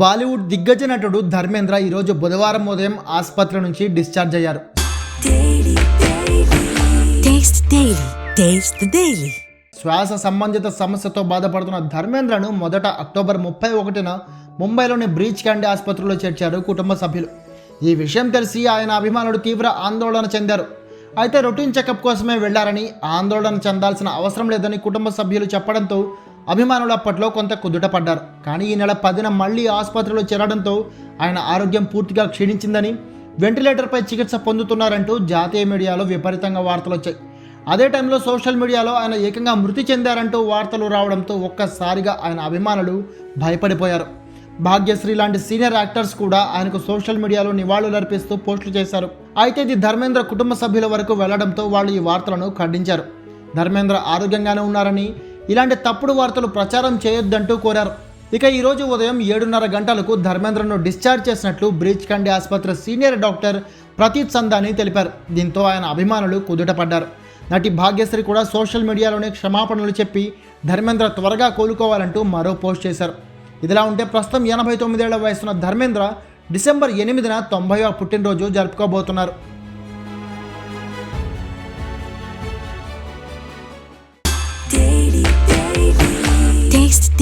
బాలీవుడ్ దిగ్గజ నటుడు ధర్మేంద్ర ఈరోజు బుధవారం ఉదయం ఆసుపత్రి నుంచి డిశ్చార్జ్ అయ్యారు. శ్వాస సంబంధిత సమస్యతో బాధపడుతున్న ధర్మేంద్రను మొదట అక్టోబర్ ముప్పై ఒకటిన ముంబైలోని బ్రీచ్ క్యాండీ ఆసుపత్రిలో చేర్చారు కుటుంబ సభ్యులు. ఈ విషయం తెలిసి ఆయన అభిమానులు తీవ్ర ఆందోళన చెందారు. అయితే రొటీన్ చెకప్ కోసమే వెళ్ళారని ఆందోళన చెందాల్సిన అవసరం లేదని కుటుంబ సభ్యులు చెప్పడంతో అభిమానులు అప్పట్లో కొంత కుదుట పడ్డారు. కానీ ఈ నెల పదిన మళ్ళీ ఆసుపత్రిలో చేరడంతో ఆయన ఆరోగ్యం పూర్తిగా క్షీణించిందని వెంటిలేటర్పై చికిత్స పొందుతున్నారంటూ జాతీయ మీడియాలో విపరీతంగా వార్తలు వచ్చాయి. అదే టైంలో సోషల్ మీడియాలో ఆయన ఏకంగా మృతి చెందారంటూ వార్తలు రావడంతో ఒక్కసారిగా ఆయన అభిమానులు భయపడిపోయారు. భాగ్యశ్రీ లాంటి సీనియర్ యాక్టర్స్ కూడా ఆయనకు సోషల్ మీడియాలో నివాళులు అర్పిస్తూ పోస్టులు చేశారు. అయితే ఇది ధర్మేంద్ర కుటుంబ సభ్యుల వరకు వెళ్ళడంతో వాళ్ళు ఈ వార్తలను ఖండించారు. ధర్మేంద్ర ఆరోగ్యంగానే ఉన్నారని ఇలాంటి తప్పుడు వార్తలు ప్రచారం చేయొద్దంటూ కోరారు. ఇక ఈరోజు ఉదయం ఏడున్నర గంటలకు ధర్మేంద్రను డిశ్చార్జ్ చేసినట్లు బ్రీచ్ కండి ఆసుపత్రి సీనియర్ డాక్టర్ ప్రతీత్ సందాని తెలిపారు. దీంతో ఆయన అభిమానులు కుదుటపడ్డారు. నటి భాగ్యశ్రీ కూడా సోషల్ మీడియాలోనే క్షమాపణలు చెప్పి ధర్మేంద్ర త్వరగా కోలుకోవాలంటూ మరో పోస్ట్ చేశారు. ఇదిలా ఉంటే ప్రస్తుతం ఎనభై తొమ్మిదేళ్ళ వయసున్న ధర్మేంద్ర డిసెంబర్ ఎనిమిదిన తొంభైవ పుట్టినరోజు జరుపుకోబోతున్నారు.